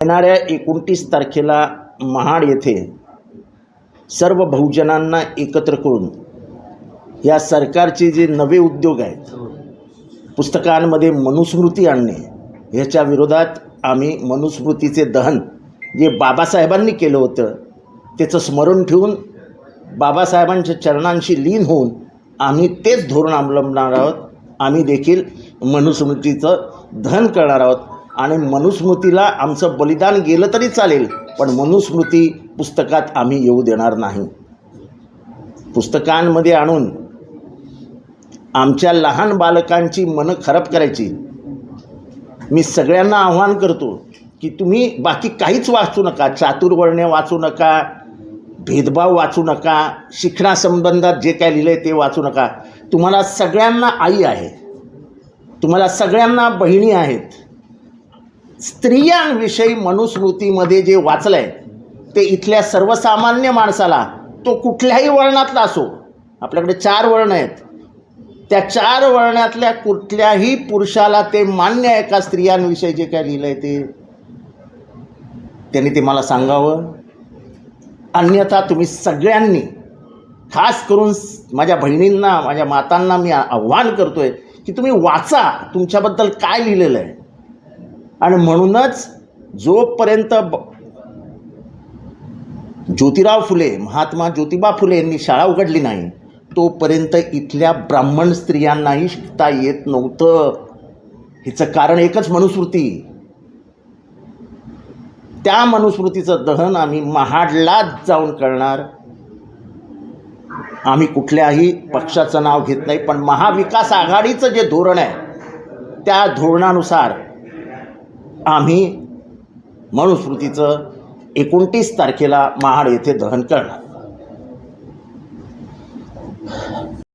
येणाऱ्या एकोणतीस तारखेला महाड येथे सर्व बहुजनांना एकत्र करून या सरकारचे जे नवे उद्योग आहेत पुस्तकांमध्ये मनुस्मृती आणणे ह्याच्या विरोधात आम्ही मनुस्मृतीचे दहन जे बाबासाहेबांनी केलं होतं त्याचं स्मरण ठेवून बाबासाहेबांच्या चरणांशी लीन होऊन आम्ही तेच धोरण अवलंबणार आहोत. आम्ही देखील मनुस्मृतीचं दहन करणार आहोत. आणि मनुस्मृतीला आमचं बलिदान गेलं तरी चालेल पण मनुस्मृती पुस्तकात आम्ही येऊ देणार नाही. पुस्तकांमध्ये आणून आमच्या लहान बालकांची मनं खराब करायची. मी सगळ्यांना आव्हान करतो की तुम्ही बाकी काहीच वाचू नका चातुर्वर्ण्य वाचू नका भेदभाव वाचू नका शिक्षणासंबंधात जे काय लिहिलं आहे ते वाचू नका. तुम्हाला सगळ्यांना आई आहे. तुम्हाला सगळ्यांना बहिणी आहेत. स्त्रियांविषयी मनुस्मृतीमध्ये जे वाचलं आहे ते इथल्या सर्वसामान्य माणसाला तो कुठल्याही वळणातला असो आपल्याकडे चार वर्ण आहेत. त्या चार वळणातल्या कुठल्याही पुरुषाला ते मान्य आहे का स्त्रियांविषयी जे काय लिहिलं आहे ते? त्यांनी ते मला सांगावं. अन्यथा तुम्ही सगळ्यांनी खास करून माझ्या बहिणींना माझ्या मातांना मी आव्हान करतो आहे की तुम्ही वाचा तुमच्याबद्दल काय लिहिलेलं आहे. आणि म्हणूनच जोपर्यंत ब ज्योतिराव फुले महात्मा ज्योतिबा फुले यांनी शाळा उघडली नाही तोपर्यंत इथल्या ब्राह्मण स्त्रियांनाही शिकता येत नव्हतं. हिचं कारण एकच मनुस्मृती. त्या मनुस्मृतीचं दहन आम्ही महाडलाच जाऊन करणार. आम्ही कुठल्याही पक्षाचं नाव घेत नाही पण महाविकास आघाडीचं जे धोरण आहे त्या धोरणानुसार आम्ही मनुस्मृतीचं एकोणतीस तारखेला महाड येथे दहन करणार.